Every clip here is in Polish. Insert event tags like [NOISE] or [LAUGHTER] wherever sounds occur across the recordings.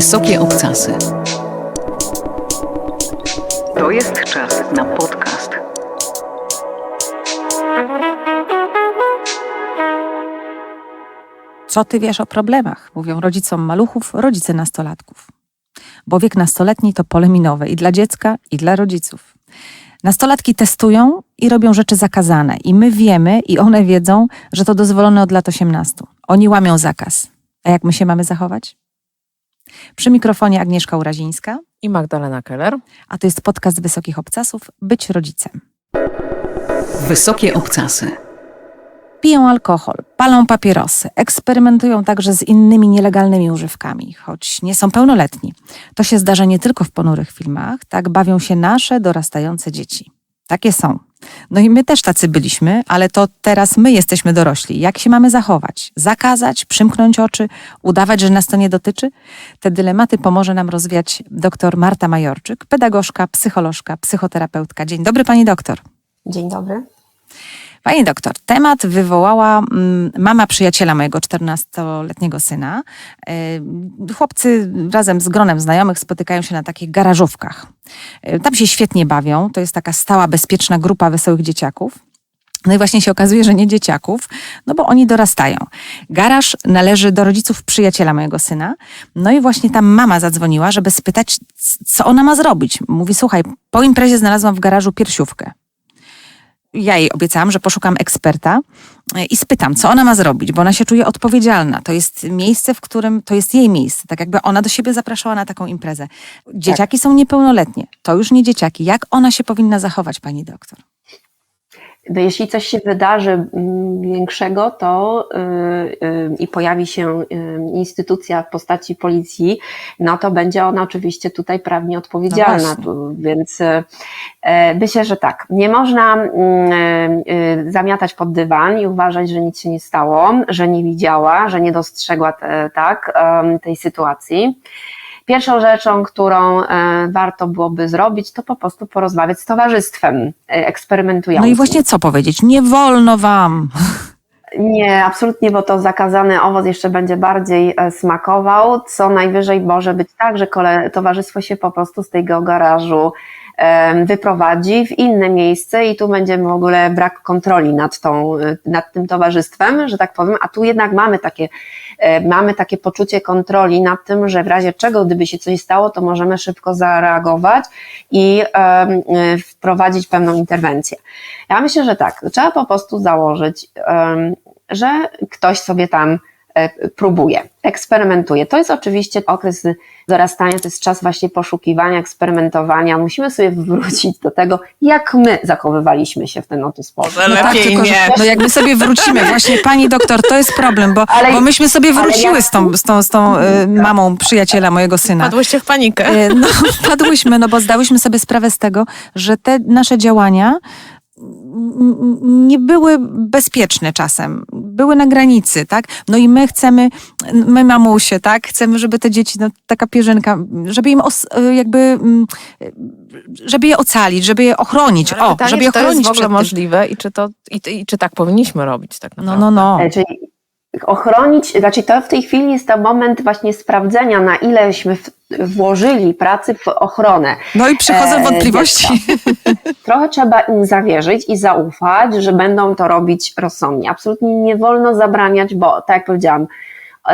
Wysokie obcasy. To jest czas na podcast. Co ty wiesz o problemach? Mówią rodzicom maluchów, rodzice nastolatków. Bo wiek nastoletni to pole minowe i dla dziecka, i dla rodziców. Nastolatki testują i robią rzeczy zakazane. I my wiemy, i one wiedzą, że to dozwolone od lat 18. Oni łamią zakaz. A jak my się mamy zachować? Przy mikrofonie Agnieszka Urazińska, i Magdalena Keller. a to jest podcast Wysokich Obcasów Być rodzicem. Wysokie obcasy. Piją alkohol, palą papierosy, eksperymentują także z innymi nielegalnymi używkami, choć nie są pełnoletni. To się zdarza nie tylko w ponurych filmach, tak bawią się nasze dorastające dzieci. Takie są. No i my też tacy byliśmy, ale to teraz my jesteśmy dorośli. Jak się mamy zachować? Zakazać, przymknąć oczy, udawać, że nas to nie dotyczy? Te dylematy pomoże nam rozwiać dr Marta Majorczyk, pedagogzka, psycholożka, psychoterapeutka. Dzień dobry, pani doktor. Dzień dobry. Pani doktor, temat wywołała mm, mama przyjaciela mojego 14-letniego syna. Y, Chłopcy razem z gronem znajomych spotykają się na takich garażówkach. Y, Tam się świetnie bawią. To jest taka stała, bezpieczna grupa wesołych dzieciaków. No i właśnie się okazuje, że nie dzieciaków, no bo oni dorastają. Garaż należy do rodziców przyjaciela mojego syna. No i właśnie tam mama zadzwoniła, żeby spytać, co ona ma zrobić. Mówi, słuchaj, po imprezie znalazłam w garażu piersiówkę ja jej obiecałam, że poszukam eksperta e, i spytam, co ona ma zrobić, bo ona się czuje odpowiedzialna. To jest miejsce, w którym to jest jej miejsce. Tak jakby ona do siebie zapraszała na taką imprezę. Dzieciaki są niepełnoletnie. To już nie dzieciaki. Jak ona się powinna zachować, pani doktor? No, jeśli coś się wydarzy mm, większego, to y, y, i pojawi się y, instytucja w postaci policji, no to będzie ona oczywiście tutaj prawnie odpowiedzialna. tu, więc e, myślę, że tak. Nie można mm, zamiatać pod dywan i uważać, że nic się nie stało, że nie widziała, że nie dostrzegła te, tak, tej sytuacji. Pierwszą rzeczą, którą e, warto byłoby zrobić, to po prostu porozmawiać z towarzystwem e, No eksperymentującym. i właśnie co powiedzieć? Nie wolno wam. Nie, absolutnie, bo to zakazany owoc jeszcze będzie bardziej e, smakował. Co najwyżej może być tak, że kole, towarzystwo się po prostu z tego garażu wyprowadzi w inne miejsce i tu będzie w ogóle brak kontroli nad, tą, e, nad tym towarzystwem, że tak powiem, a tu jednak mamy takie, e, mamy takie poczucie kontroli nad tym, że w razie czego, gdyby się coś stało, to możemy szybko zareagować i e, wprowadzić pewną interwencję. Ja myślę, że tak, trzeba po prostu założyć, że ktoś sobie tam próbuje, eksperymentuje. To jest oczywiście okres dorastania, to jest czas właśnie poszukiwania, eksperymentowania. Musimy sobie wrócić do tego, jak my zachowywaliśmy się w ten oto sposób. No tak, tylko że no jak my sobie wrócimy, właśnie pani doktor, to jest problem, bo, Ale- bo myśmy sobie wróciły ja- z tą, z tą, z tą y, mamą przyjaciela mojego syna. Padłyście w panikę. E, No, wpadłyśmy, no bo zdałyśmy sobie sprawę z tego, że te nasze działania nie były bezpieczne czasem, były na granicy, tak? No i my chcemy, my mamusie, tak? Chcemy, żeby te dzieci, no taka pierzynka, żeby im os, jakby, mm, żeby je ocalić, żeby je ochronić, Ale o, pytanie, żeby je czy to jest ochronić w ogóle możliwe i czy, to, i, i czy tak powinniśmy robić tak No, naprawdę? no, no. E, Czyli ochronić, znaczy to w tej chwili jest to moment właśnie sprawdzenia, na ileśmy w, włożyli pracy w ochronę. No i przychodzą E, wątpliwości. Trochę trzeba im zawierzyć i zaufać, że będą to robić rozsądnie. Absolutnie nie wolno zabraniać, bo tak jak powiedziałam,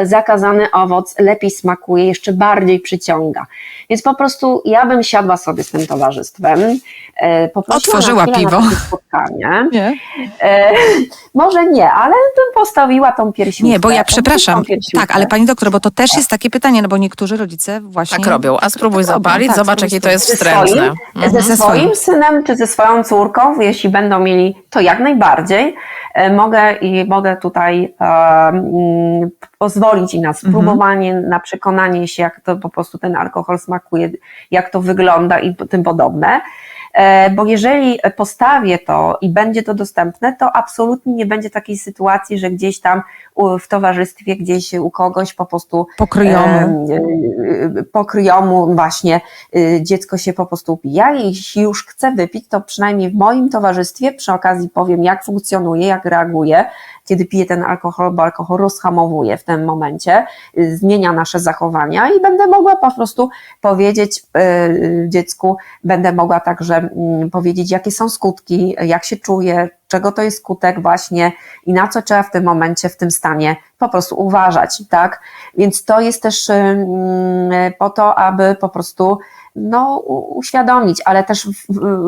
zakazany owoc lepiej smakuje, jeszcze bardziej przyciąga. Więc po prostu ja bym siadła sobie z tym towarzystwem, e, Otworzyła piwo. Spotkanie. Nie? E, może nie, ale bym postawiła tą piersiówkę. Nie, bo ja przepraszam. Tak, ale pani doktor, bo to też jest takie pytanie, no bo niektórzy rodzice właśnie... Tak robią, a spróbuj Tak robią, zapalić, tak, zobacz spróbuj jakie to jest ze wstrętne. swoim, Mhm. ze Ze swoim synem czy ze swoją córką, jeśli będą mieli, to jak najbardziej e, mogę i mogę tutaj mm, pozwolić im na spróbowanie, na przekonanie się, jak to po prostu ten alkohol smakuje, jak to wygląda i tym podobne. E, Bo jeżeli postawię to i będzie to dostępne, to absolutnie nie będzie takiej sytuacji, że gdzieś tam w towarzystwie, gdzieś u kogoś po prostu Pokryjomu. e, e, pokryjomu właśnie y, dziecko się po prostu upija. Jeśli już chce wypić, to przynajmniej w moim towarzystwie przy okazji powiem, jak funkcjonuje, jak reaguje kiedy pije ten alkohol, bo alkohol rozhamowuje w tym momencie, y, zmienia nasze zachowania i będę mogła po prostu powiedzieć y, dziecku, będę mogła także mm, powiedzieć, jakie są skutki, jak się czuję, czego to jest skutek właśnie i na co trzeba w tym momencie, w tym stanie po prostu uważać, tak? Więc to jest też mm, po to, aby po prostu no, uświadomić, ale też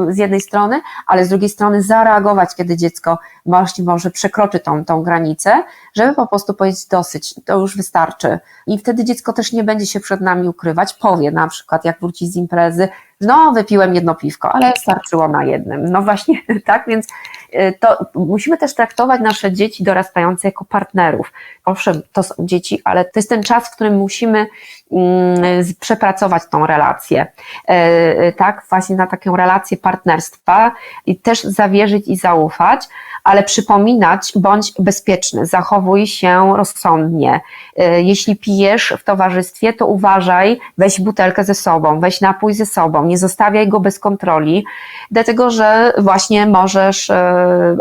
z jednej strony, ale z drugiej strony zareagować, kiedy dziecko właśnie może przekroczy tą, tą granicę, żeby po prostu powiedzieć dosyć, to już wystarczy. I wtedy dziecko też nie będzie się przed nami ukrywać, powie na przykład, jak wróci z imprezy, no wypiłem jedno piwko, ale starczyło na jednym. No właśnie, [LAUGHS] tak, więc y, to musimy też traktować nasze dzieci dorastające jako partnerów. Owszem, to są dzieci, ale to jest ten czas, w którym musimy przepracować tą relację, E, e, tak, właśnie na taką relację partnerstwa i też zawierzyć i zaufać, ale przypominać, bądź bezpieczny, zachowuj się rozsądnie. E, Jeśli pijesz w towarzystwie, to uważaj, weź butelkę ze sobą, weź napój ze sobą, nie zostawiaj go bez kontroli, dlatego że właśnie możesz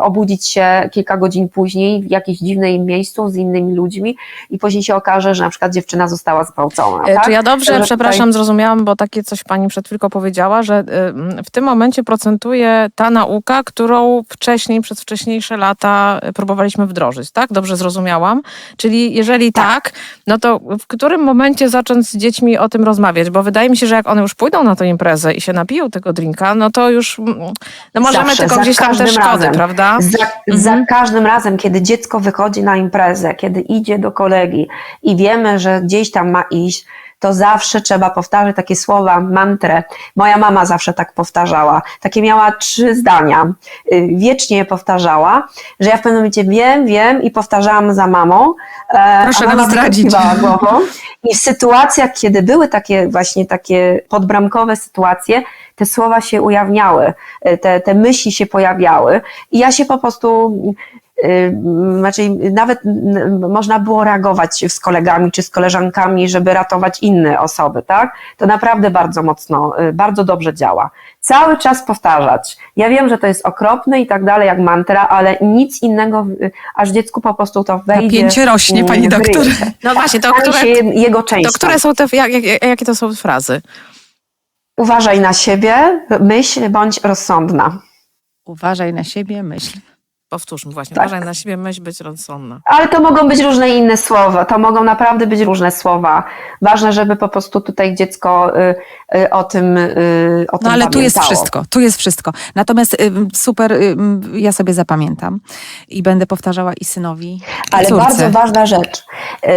obudzić się kilka godzin później w jakimś dziwnym miejscu z innymi ludźmi i później się okaże, że na przykład dziewczyna została zgwałcona. E, tak? Czy ja dobrze, przepraszam, zrozumiałam, bo takie coś pani przed chwilką powiedziała, że y, w tym momencie procentuje ta nauka, którą wcześniej, przez wcześniejsze lata y, próbowaliśmy wdrożyć, tak? Dobrze zrozumiałam? Czyli jeżeli tak, no to w którym momencie zacząć z dziećmi o tym rozmawiać? Bo wydaje mi się, że jak one już pójdą na tę imprezę i się napiją tego drinka, no to już no możemy Zawsze, tylko gdzieś tam te szkody, razem. prawda? Za, Mhm. za każdym razem, kiedy dziecko wychodzi na imprezę, kiedy idzie do kolegi i wiemy, że gdzieś tam ma iść, to zawsze trzeba powtarzać takie słowa, mantrę. Moja mama zawsze tak powtarzała. Takie miała trzy zdania. Y, Wiecznie je powtarzała, że ja w pewnym momencie wiem, wiem i powtarzałam za mamą. e, Proszę a nam mama tylko zdradzić. głową. I w sytuacjach, kiedy były takie właśnie takie podbramkowe sytuacje, te słowa się ujawniały, e, te, te myśli się pojawiały i ja się po prostu znaczy nawet można było reagować z kolegami czy z koleżankami, żeby ratować inne osoby, tak? To naprawdę bardzo mocno, y, bardzo dobrze działa. Cały czas powtarzać. Ja wiem, że to jest okropne i tak dalej, jak mantra, ale nic innego, aż dziecku po prostu to wejdzie. Napięcie rośnie, pani doktor. [LAUGHS] No właśnie, to które, się je- jego to częścią. które są te, jak, jak, jakie to są frazy? Uważaj na siebie, myśl bądź rozsądna. Uważaj na siebie, myśl. Powtórzmy właśnie, Tak. uważaj na siebie, myśl być rozsądna. Ale to mogą być różne inne słowa, to mogą naprawdę być różne słowa. Ważne, żeby po prostu tutaj dziecko y, y, o tym y, o tym No ale tu jest pamiętało. wszystko, tu jest wszystko. Natomiast ym, super, ym, ja sobie zapamiętam i będę powtarzała i synowi, i Ale córce. bardzo ważna rzecz,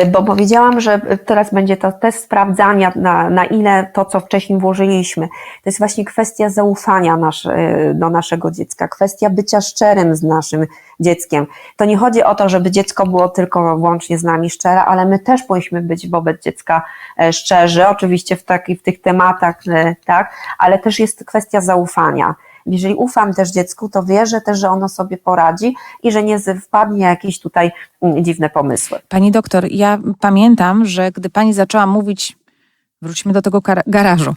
y, bo powiedziałam, że teraz będzie to test sprawdzania, na, na ile to, co wcześniej włożyliśmy. To jest właśnie kwestia zaufania nasz, y, do naszego dziecka, kwestia bycia szczerym z naszym dzieckiem. To nie chodzi o to, żeby dziecko było tylko wyłącznie z nami szczere, ale my też powinniśmy być wobec dziecka e, szczerzy, oczywiście w, taki, w tych tematach, e, tak, ale też jest kwestia zaufania. Jeżeli ufam też dziecku, to wierzę też, że ono sobie poradzi i że nie wpadnie jakieś tutaj mm, dziwne pomysły. Pani doktor, ja pamiętam, że gdy pani zaczęła mówić, wróćmy do tego garażu,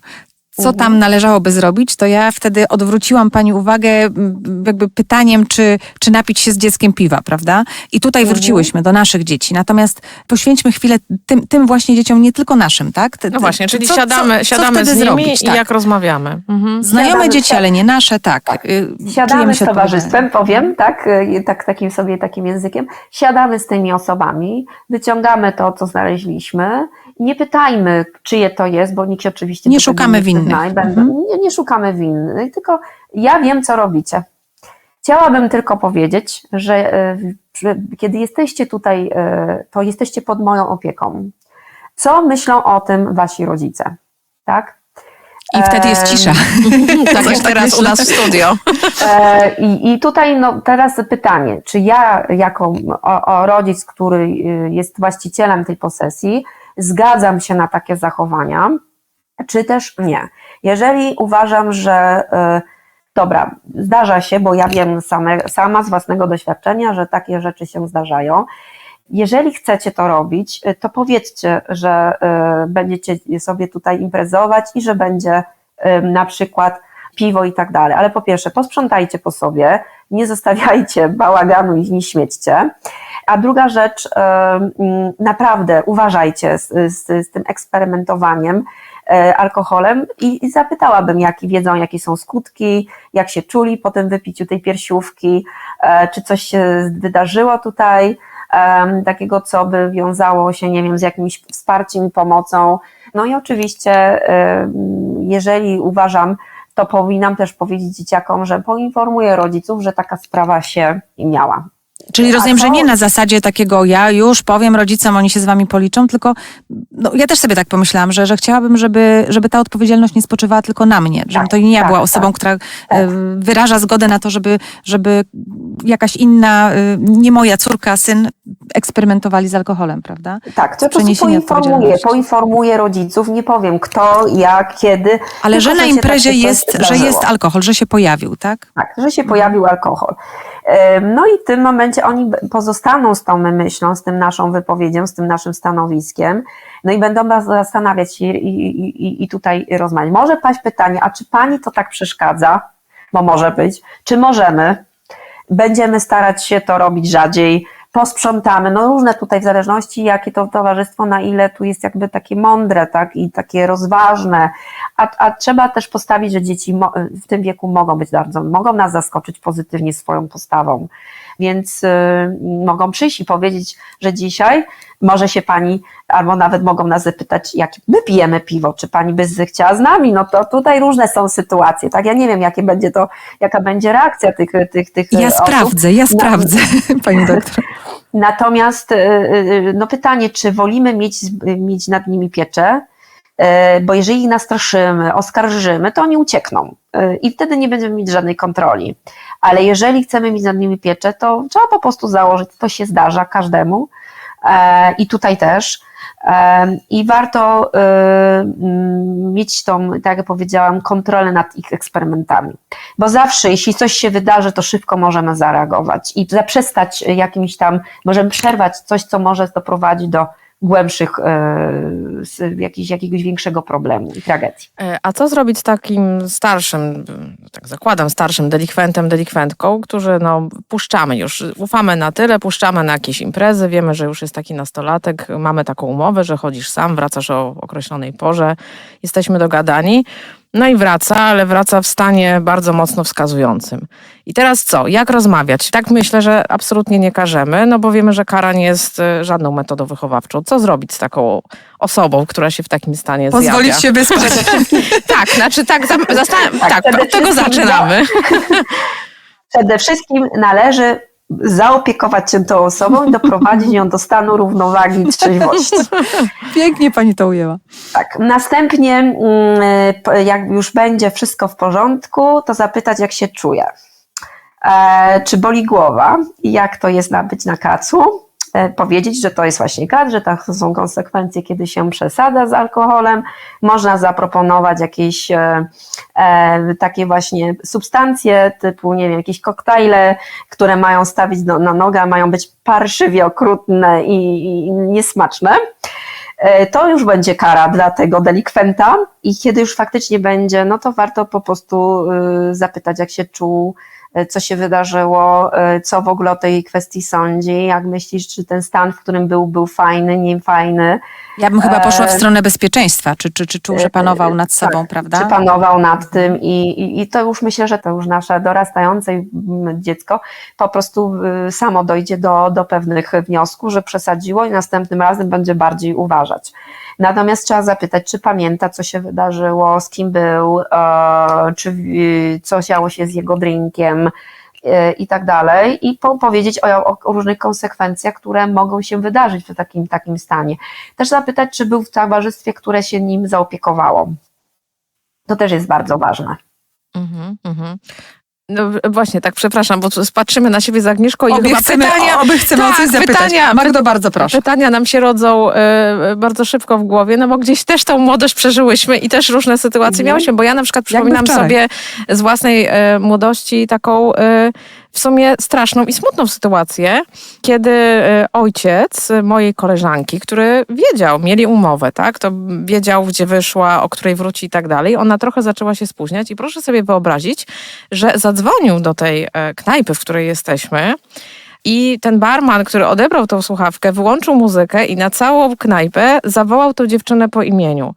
co Mhm. tam należałoby zrobić, to ja wtedy odwróciłam pani uwagę m, jakby pytaniem, czy, czy napić się z dzieckiem piwa, prawda? I tutaj Mhm. wróciłyśmy do naszych dzieci. Natomiast poświęćmy chwilę tym, tym właśnie dzieciom, nie tylko naszym, tak? Ty- No ty- właśnie, czyli co- siadamy, co, co siadamy wtedy z nimi zrobić, i tak. jak rozmawiamy. Mhm. Znajome Siadamy- dzieci, ale nie nasze, tak. Y, Siadamy z towarzystwem, powiem, tak, y, tak takim sobie takim językiem. Siadamy z tymi osobami, wyciągamy to, co znaleźliśmy. Nie pytajmy, czyje to jest, bo nikt się oczywiście Nie szukamy winnych. Mhm. nie, nie szukamy winnych, tylko ja wiem, co robicie. Chciałabym tylko powiedzieć, że y, że kiedy jesteście tutaj, y, to jesteście pod moją opieką. Co myślą o tym wasi rodzice? Tak? I wtedy jest Em, cisza. [LAUGHS] Tak Coś [LAUGHS] jak teraz myślę. u nas w studio. E, I, I tutaj no, teraz pytanie, czy ja jako o, o rodzic, który jest właścicielem tej posesji, zgadzam się na takie zachowania, czy też nie. Jeżeli uważam, że y, dobra, zdarza się, bo ja wiem same, sama z własnego doświadczenia, że takie rzeczy się zdarzają. Jeżeli chcecie to robić, y, to powiedzcie, że y, będziecie sobie tutaj imprezować i że będzie na przykład piwo i tak dalej. Ale po pierwsze, posprzątajcie po sobie, nie zostawiajcie bałaganu i nie śmiećcie. A druga rzecz, naprawdę uważajcie z, z, z tym eksperymentowaniem e, alkoholem i, i zapytałabym, jakie wiedzą, jakie są skutki, jak się czuli po tym wypiciu tej piersiówki, e, czy coś się wydarzyło tutaj, takiego, co by wiązało się, nie wiem, z jakimś wsparciem i pomocą. No i oczywiście, jeżeli uważam, to powinnam też powiedzieć dzieciakom, że poinformuję rodziców, że taka sprawa się miała. Czyli rozumiem, że nie na zasadzie takiego ja już powiem rodzicom, oni się z wami policzą, tylko no, ja też sobie tak pomyślałam, że, że chciałabym, żeby, żeby ta odpowiedzialność nie spoczywała tylko na mnie, żebym Tak, to nie ja tak, była tak. osobą, która e, wyraża zgodę na to, żeby, żeby jakaś inna, e, nie moja córka, syn eksperymentowali z alkoholem, prawda? Tak, to po prostu poinformuję, poinformuję rodziców, nie powiem kto, jak, kiedy. Ale że na imprezie coś jest, że jest alkohol, że się pojawił, tak? Tak, że się pojawił alkohol. Em, No i w tym momencie oni b- pozostaną z tą myślą, z tym naszą wypowiedzią, z tym naszym stanowiskiem, no i będą zastanawiać się i, i, i, tutaj rozmawiać. Może paść pytanie, a czy pani to tak przeszkadza? Bo może być. Czy możemy? Będziemy starać się to robić rzadziej, posprzątamy, no różne tutaj w zależności jakie to towarzystwo, na ile tu jest jakby takie mądre, tak, i takie rozważne, a, a trzeba też postawić, że dzieci w tym wieku mogą być bardzo, mogą nas zaskoczyć pozytywnie swoją postawą, więc y, mogą przyjść i powiedzieć, że dzisiaj może się pani, albo nawet mogą nas zapytać, jak my pijemy piwo, czy pani by chciała z nami, no to tutaj różne są sytuacje, tak, ja nie wiem, jakie będzie to, jaka będzie reakcja tych, tych, tych Ja osób. sprawdzę, ja No, sprawdzę, [LAUGHS] pani doktor. Natomiast y, y, no pytanie, czy wolimy mieć, mieć nad nimi pieczę, bo jeżeli ich nastraszymy, oskarżymy, to oni uciekną y, i wtedy nie będziemy mieć żadnej kontroli. Ale jeżeli chcemy mieć nad nimi pieczę, to trzeba po prostu założyć, to się zdarza każdemu e, i tutaj też. E, I warto mieć tą, tak jak powiedziałam, kontrolę nad ich eksperymentami. Bo zawsze, jeśli coś się wydarzy, to szybko możemy zareagować i zaprzestać jakimś tam, możemy przerwać coś, co może doprowadzić do głębszych, e, jakiś, jakiegoś większego problemu i tragedii. E, A co zrobić z takim starszym, tak zakładam, starszym delikwentem, delikwentką, którzy no, puszczamy już, ufamy na tyle, puszczamy na jakieś imprezy, wiemy, że już jest taki nastolatek, mamy taką umowę, że chodzisz sam, wracasz o określonej porze, jesteśmy dogadani. No i wraca, ale wraca w stanie bardzo mocno wskazującym. I teraz co? Jak rozmawiać? Tak myślę, że absolutnie nie każemy, no bo wiemy, że kara nie jest e, żadną metodą wychowawczą. Co zrobić z taką osobą, która się w takim stanie zjawia? Pozwolić się wyspać. [LAUGHS] Tak, znaczy tak, Tak, tak, od tego zaczynamy. [LAUGHS] Przede wszystkim należy zaopiekować się tą osobą i doprowadzić ją do stanu równowagi i trzeźwości. [LAUGHS] Pięknie pani to ujęła. Tak. Następnie, mm, jak już będzie wszystko w porządku, to zapytać, jak się czuje. E, czy boli głowa i jak to jest na, być na kacu. E, powiedzieć, że to jest właśnie kac, że to są konsekwencje, kiedy się przesada z alkoholem. Można zaproponować jakieś e, e, takie właśnie substancje typu, nie wiem, jakieś koktajle, które mają stawić do, na nogę, mają być parszywie okrutne i, i niesmaczne. To już będzie kara dla tego delikwenta i kiedy już faktycznie będzie, no to warto po prostu y, zapytać, jak się czuł, co się wydarzyło, y, co w ogóle o tej kwestii sądzi, jak myślisz, czy ten stan, w którym był, był fajny, nie fajny, Ja bym chyba poszła w E, stronę bezpieczeństwa, czy, czy, czy czuł, że panował nad sobą, tak, prawda? czy panował nad tym i, i, i to już myślę, że to już nasze dorastające dziecko po prostu y, samo dojdzie do, do pewnych wniosków, że przesadziło i następnym razem będzie bardziej uważać. Natomiast trzeba zapytać, czy pamięta, co się wydarzyło, z kim był, e, czy co działo się z jego drinkiem e, i tak dalej, i po, powiedzieć o, o, różnych konsekwencjach, które mogą się wydarzyć w takim, takim stanie. Też zapytać, czy był w towarzystwie, które się nim zaopiekowało. To też jest bardzo ważne. Mhm, mhm. No właśnie, tak, przepraszam, bo patrzymy na siebie z Agnieszką i Obie chyba chcemy, pytania, obie chcemy o tak, coś zapytać. pytania- Magdo, bardzo proszę. pytania nam się rodzą e, bardzo szybko w głowie, no bo gdzieś też tą młodość przeżyłyśmy i też różne sytuacje Mhm. miałyśmy, bo ja na przykład przypominam sobie z własnej e, młodości taką e, w sumie straszną i smutną sytuację, kiedy e, ojciec mojej koleżanki, który wiedział, mieli umowę, tak, to wiedział, gdzie wyszła, o której wróci i tak dalej, ona trochę zaczęła się spóźniać i proszę sobie wyobrazić, że zadzwonił do tej e, knajpy, w której jesteśmy, I ten barman, który odebrał tą słuchawkę, wyłączył muzykę i na całą knajpę zawołał tą dziewczynę po imieniu.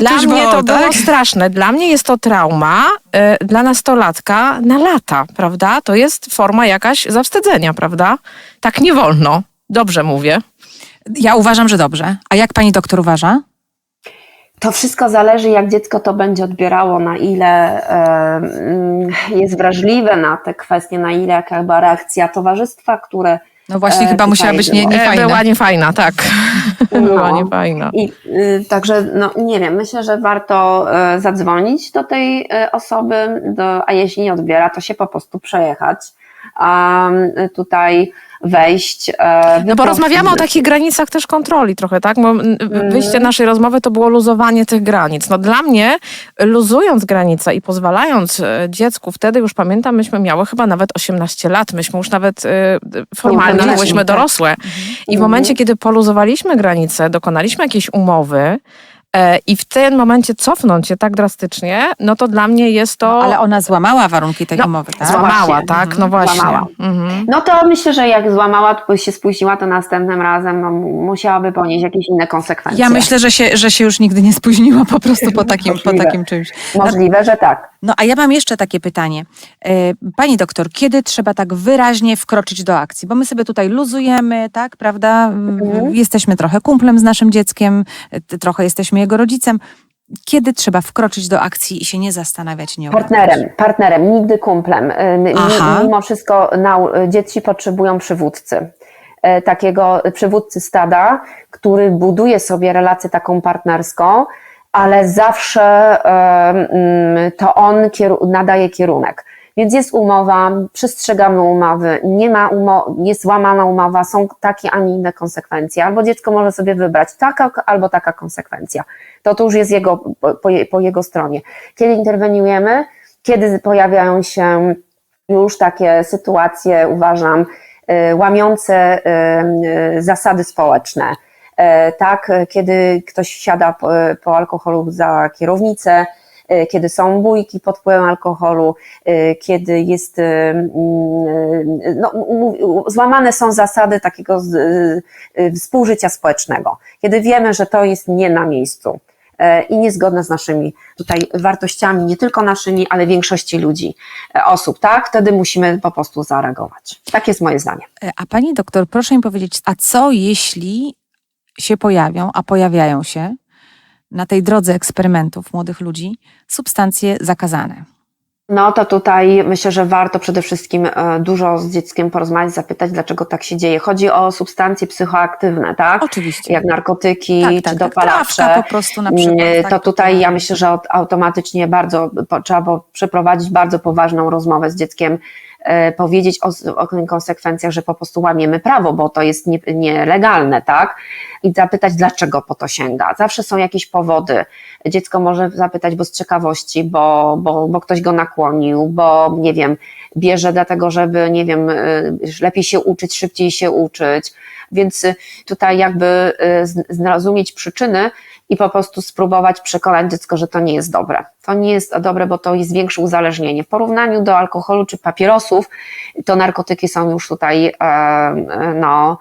Dla mnie to tak? było straszne. Dla mnie jest to trauma, e, dla nastolatka na lata, prawda? To jest forma jakaś zawstydzenia, prawda? Tak nie wolno. Dobrze mówię. Ja uważam, że dobrze. A jak pani doktor uważa? To wszystko zależy, jak dziecko to będzie odbierało, na ile jest wrażliwe na te kwestie, na ile jaka była reakcja towarzystwa, które. No właśnie, E, chyba musiała być nie, było. nie E, fajna. była niefajna, tak. Była No. niefajna. I, y, także, no nie wiem, myślę, że warto e, zadzwonić do tej e, osoby, do, a jeśli nie odbiera, to się po prostu przejechać. A y, tutaj wejść. e, No bo rozmawiamy o takich granicach też kontroli trochę, tak? Bo mm, wyjście naszej rozmowy to było luzowanie tych granic. No dla mnie, luzując granice i pozwalając e, dziecku, wtedy już pamiętam, myśmy miały chyba nawet 18 lat, myśmy już nawet e, formalnie byłyśmy tak. dorosłe. I w momencie, kiedy poluzowaliśmy granice, dokonaliśmy jakiejś umowy, i w tym momencie cofnąć się tak drastycznie, no to dla mnie jest to. No, ale ona złamała warunki tej No, umowy, tak? Złamała, Właśnie. tak? No właśnie. Złamała. Mhm. No to myślę, że jak złamała, to się spóźniła, to następnym razem no, musiałaby ponieść jakieś inne konsekwencje. Ja myślę, że się, że się już nigdy nie spóźniła po prostu po [LAUGHS] takim, po takim czymś. Możliwe, że tak. No a ja mam jeszcze takie pytanie. E, Pani doktor, kiedy trzeba tak wyraźnie wkroczyć do akcji? Bo my sobie tutaj luzujemy, tak, prawda? Mhm. Jesteśmy trochę kumplem z naszym dzieckiem, e, trochę jesteśmy jego rodzicem. Kiedy trzeba wkroczyć do akcji i się nie zastanawiać, nie? Partnerem, partnerem, nigdy kumplem. Mi- Aha. Mimo wszystko nau- dzieci potrzebują przywódcy. E, Takiego przywódcy stada, który buduje sobie relację taką partnerską, ale zawsze mm, to on nadaje kierunek. Więc jest umowa, przestrzegamy umowy, nie ma umo- jest łamana umowa, są takie, a nie inne konsekwencje. Albo dziecko może sobie wybrać taka albo taka konsekwencja. To to już jest jego, po, po jego stronie. Kiedy interweniujemy, kiedy pojawiają się już takie sytuacje, uważam, y, łamiące y, y, zasady społeczne. E, Tak, e, kiedy ktoś siada po, po alkoholu za kierownicę, e, kiedy są bójki pod wpływem alkoholu, e, kiedy jest, e, mm, e, no, złamane są zasady takiego e, współżycia społecznego, kiedy wiemy, że to jest nie na miejscu e, i niezgodne z naszymi tutaj wartościami, nie tylko naszymi, ale większości ludzi, e, osób, tak? Wtedy musimy po prostu zareagować. Tak jest moje zdanie. E, A pani doktor, proszę mi powiedzieć, a co jeśli się pojawią, a pojawiają się na tej drodze eksperymentów młodych ludzi substancje zakazane? No to tutaj myślę, że warto przede wszystkim e, dużo z dzieckiem porozmawiać, zapytać, dlaczego tak się dzieje. Chodzi o substancje psychoaktywne, tak? Oczywiście. Jak narkotyki tak, czy tak, tak, dopalacze. trawka po prostu na przykład. Mm, tak, to tutaj ja myślę, że automatycznie bardzo trzeba było przeprowadzić bardzo poważną rozmowę z dzieckiem, powiedzieć o, o konsekwencjach, że po prostu łamiemy prawo, bo to jest nie- nielegalne, tak? I zapytać, dlaczego po to sięga. Zawsze są jakieś powody. Dziecko może zapytać, bo z ciekawości, bo, bo, bo ktoś go nakłonił, bo nie wiem, bierze dlatego, żeby, nie wiem, y, lepiej się uczyć, szybciej się uczyć. Więc y, tutaj jakby y, zrozumieć przyczyny i po prostu spróbować przekonać dziecko, że to nie jest dobre. To nie jest dobre, bo to jest większe uzależnienie. W porównaniu do alkoholu czy papierosów, to narkotyki są już tutaj no,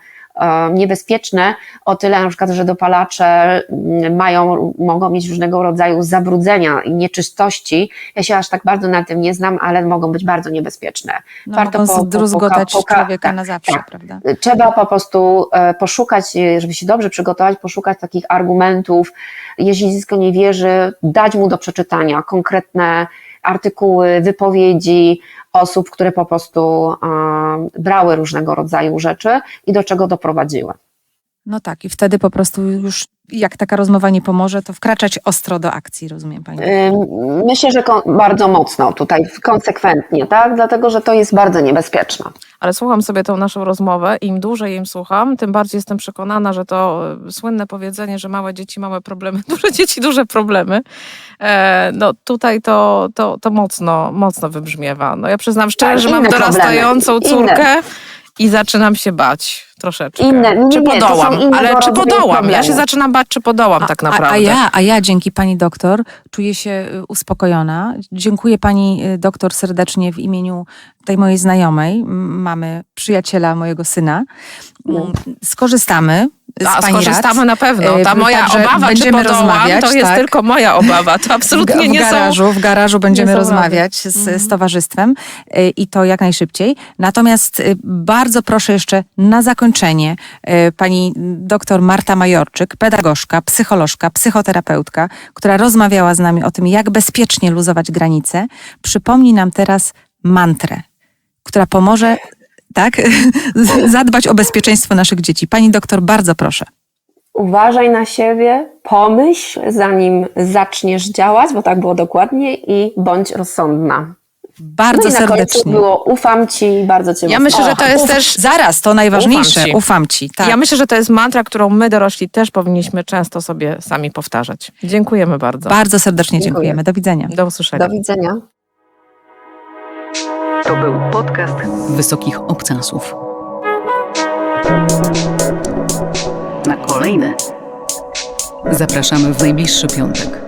niebezpieczne o tyle na przykład, że dopalacze mm, mają, mogą mieć różnego rodzaju zabrudzenia i nieczystości. Ja się aż tak bardzo na tym nie znam, ale mogą być bardzo niebezpieczne. No, warto po- po- zdruzgotać poka- poka- człowieka tak, na zawsze, tak. prawda? Trzeba po prostu e, poszukać, e, żeby się dobrze przygotować, poszukać takich argumentów. Jeśli dziecko nie wierzy, dać mu do przeczytania konkretne artykuły, wypowiedzi osób, które po prostu brały różnego rodzaju rzeczy i do czego doprowadziły. No tak, i wtedy po prostu już jak taka rozmowa nie pomoże, to wkraczać ostro do akcji, rozumiem pani. Myślę, że bardzo mocno tutaj, konsekwentnie, tak? Dlatego, że to jest bardzo niebezpieczne. Ale słucham sobie tą naszą rozmowę i im dłużej im słucham, tym bardziej jestem przekonana, że to e, słynne powiedzenie, że małe dzieci, małe problemy, [LAUGHS] duże dzieci, duże problemy, e, no tutaj to, to, to mocno, mocno wybrzmiewa. No ja przyznam szczerze, Tak, że mam inne dorastającą problemy, inne. córkę i zaczynam się bać. Troszeczkę. Inne- nie, czy nie, są podołam? innego Ale czy podołam? Ja się zaczynam bać, czy podołam tak naprawdę. A, a, ja, a ja dzięki pani doktor czuję się y, uspokojona. Dziękuję pani y, doktor serdecznie w imieniu tej mojej znajomej, mamy przyjaciela mojego syna. Mm, Skorzystamy z A, pani skorzystamy rad. na pewno. Ta E, moja także obawa, czy podołam, rozmawiać, to jest tak. tylko moja obawa. To absolutnie w, nie w garażu, w garażu będziemy są rozmawiać z, z towarzystwem y, i to jak najszybciej. Natomiast y, bardzo proszę jeszcze na zakończenie y, pani doktor Marta Majorczyk, pedagogzka, psycholożka, psychoterapeutka, która rozmawiała z nami o tym, jak bezpiecznie luzować granice, przypomni nam teraz mantrę, która pomoże tak, [LAUGHS] zadbać o bezpieczeństwo naszych dzieci. Pani doktor, bardzo proszę. Uważaj na siebie, pomyśl, zanim zaczniesz działać, bo tak było dokładnie, i bądź rozsądna. Bardzo no i na końcu serdecznie. było ufam ci bardzo cię Ja myślę, że to jest Uf, też Zaraz, to najważniejsze. Ufam ci. Ufam ci. tak. Ja myślę, że to jest mantra, którą my dorośli też powinniśmy często sobie sami powtarzać. Dziękujemy bardzo. Bardzo serdecznie Dziękuję. dziękujemy. Do widzenia. Do usłyszenia. Do widzenia. To był podcast Wysokich Obcasów. Na kolejne zapraszamy w najbliższy piątek.